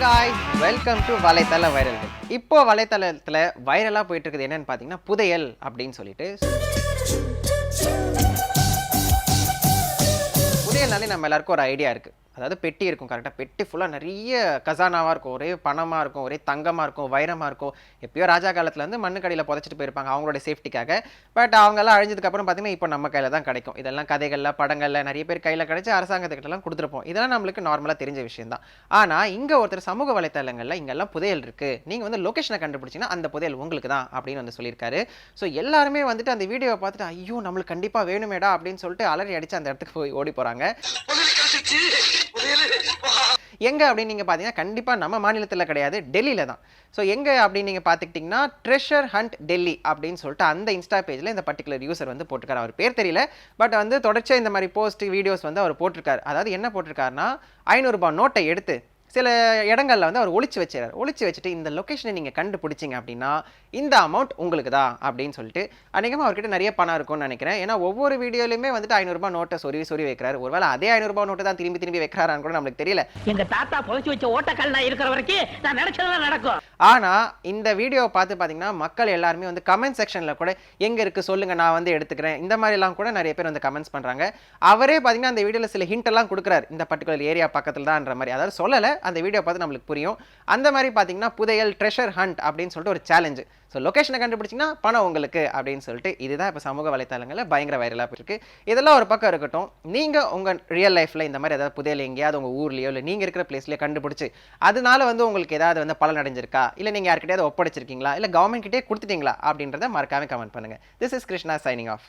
Guys welcome to வலைத்தள வைரல்கள் இப்போ வலைத்தளத்தில் வைரலாக போயிட்டு இருக்குது என்னன்னு பார்த்தீங்கன்னா புதையல் அப்படின்னு சொல்லிட்டு. புதையல்னாலே நம்ம எல்லாருக்கும் ஒரு ஐடியா இருக்குது அதாவது பெட்டி இருக்கும் கரெக்டாக பெட்டி ஃபுல்லாக நிறைய கசானாவாக இருக்கும். ஒரே பணமாக இருக்கும் ஒரே தங்கமாக இருக்கும் வைரமாக இருக்கும். எப்பயோ ராஜா காலத்தில் வந்து மண்ணுக்கடியில் புதைச்சிட்டு போயிருப்பாங்க அவங்களோட சேஃப்டிக்காக பட் அவங்கெல்லாம் அழிஞ்சதுக்கப்புறம் பார்த்தீங்கன்னா இப்போ நம்ம கையில் தான் கிடைக்கும். இதெல்லாம் கதைகளில் படங்களில் நிறைய பேர் கையில் கிடைச்சி அரசாங்கத்துக்கிட்டலாம் கொடுத்துருப்போம். இதெல்லாம் நம்மளுக்கு நார்மலாக தெரிஞ்ச விஷயம் தான். ஆனால் இங்கே ஒருத்தர் சமூக வலைத்தளங்களில் இங்கெல்லாம் புதையல் இருக்குது நீங்கள் வந்து லொகேஷனை கண்டுபிடிச்சிங்கன்னா அந்த புதையல் உங்களுக்கு தான் அப்படின்னு வந்து சொல்லியிருக்காரு. ஸோ எல்லாருமே வந்துட்டு அந்த வீடியோவை பார்த்துட்டு ஐயோ நம்மளுக்கு கண்டிப்பாக வேணுமேடா அப்படின்னு சொல்லிட்டு அலறி அடித்து அந்த இடத்துக்கு போய் ஓடி போகிறாங்க எங்கே அப்படின்னு நீங்கள் பார்த்தீங்கன்னா கண்டிப்பாக நம்ம மாநிலத்தில் கிடையாது டெல்லியில் தான். ஸோ எங்கே அப்படின்னு நீங்கள் பார்த்துக்கிட்டிங்கன்னா ட்ரெஷர் ஹண்ட் டெல்லி அப்படின்னு சொல்லிட்டு அந்த இன்ஸ்டா பேஜில் இந்த பர்டிகுலர் யூசர் வந்து போட்டிருக்காரு. அவர் பேர் தெரியல பட் வந்து தொடர்ச்சியாக இந்த மாதிரி போஸ்ட் வீடியோஸ் வந்து அவர் போட்டிருக்காரு. அதாவது என்ன போட்டிருக்காருன்னா ஐநூறுரூபா நோட்டை எடுத்து சில இடங்களில் வந்து அவர் ஒழிச்சு வச்சிடறாரு ஒழிச்சு வச்சுட்டு இந்த லொக்கேஷனை நீங்கள் கண்டுபிடிச்சிங்க அப்படின்னா இந்த அமௌண்ட் உங்களுக்கு தான் அப்படின்னு சொல்லிட்டு அநேகமாக அவர்கிட்ட நிறைய பணம் இருக்கும்னு நினைக்கிறேன். ஏன்னா ஒவ்வொரு வீடியோலையுமே வந்துட்டு ஐநூறுரூபா நோட்டை சொருவி சொருவி வைக்கிறாரு. ஒருவேளை அதே ஐநூறுரூபா நோட்டை தான் திரும்பி திரும்பி வைக்கிறாரான்னு கூட நம்மளுக்கு தெரியல. எங்கள் தாத்தா புதைச்சி வச்ச ஓட்டக்கல் நான் இருக்கிற வரைக்கும் நான் நினச்சதெல்லாம் நடக்கும். ஆனால் இந்த வீடியோவை பார்த்து பார்த்தீங்கன்னா மக்கள் எல்லாருமே வந்து கமெண்ட் செக்ஷனில் கூட எங்கே இருக்குது சொல்லுங்கள் நான் வந்து எடுத்துக்கிறேன். இந்த மாதிரிலாம் கூட நிறைய பேர் வந்து கமெண்ட்ஸ் பண்ணுறாங்க அவரே பார்த்தீங்கன்னா அந்த வீடியோவில் சில ஹிண்ட் எல்லாம் கொடுக்குறாரு. இந்த பர்டிகுலர் ஏரியா பக்கத்தில் தான்ன்ற மாதிரி. அதாவது சொல்லலை அந்த வீடியோ பார்த்து நம்மளுக்கு புரியும். அந்த மாதிரி பார்த்தீங்கன்னா புதையல் ட்ரெஷர் ஹண்ட் அப்படின்னு சொல்லிட்டு ஒரு சேலஞ்சு ஸோ லொக்கேஷனை கண்டுபிடிச்சிங்கன்னா பணம் உங்களுக்கு அப்படின்னு சொல்லிட்டு இதுதான் இப்போ சமூக வலைத்தளங்களில் பயங்கர வைரலாக போயிருக்கு இதெல்லாம் ஒரு பக்கம் இருக்கட்டும். நீங்கள் உங்கள் ரியல் லைஃப்பில் இந்த மாதிரி ஏதாவது புதையல் எங்கேயாவது உங்கள் ஊர்லேயோ இல்லை நீங்கள் இருக்கிற பிளேஸ்லேயோ கண்டுபிடிச்சி அதனால வந்து உங்களுக்கு ஏதாவது வந்து பலன் அடைஞ்சிருக்கா இல்லை நீங்கள் யார்கிட்டயாவது ஒப்படைச்சிருக்கீங்களா? இல்லை கவர்மெண்ட் கிட்டே கொடுத்துட்டீங்களா? அப்படின்றத மறக்காம கமெண்ட் பண்ணுங்கள் this is Krishna signing off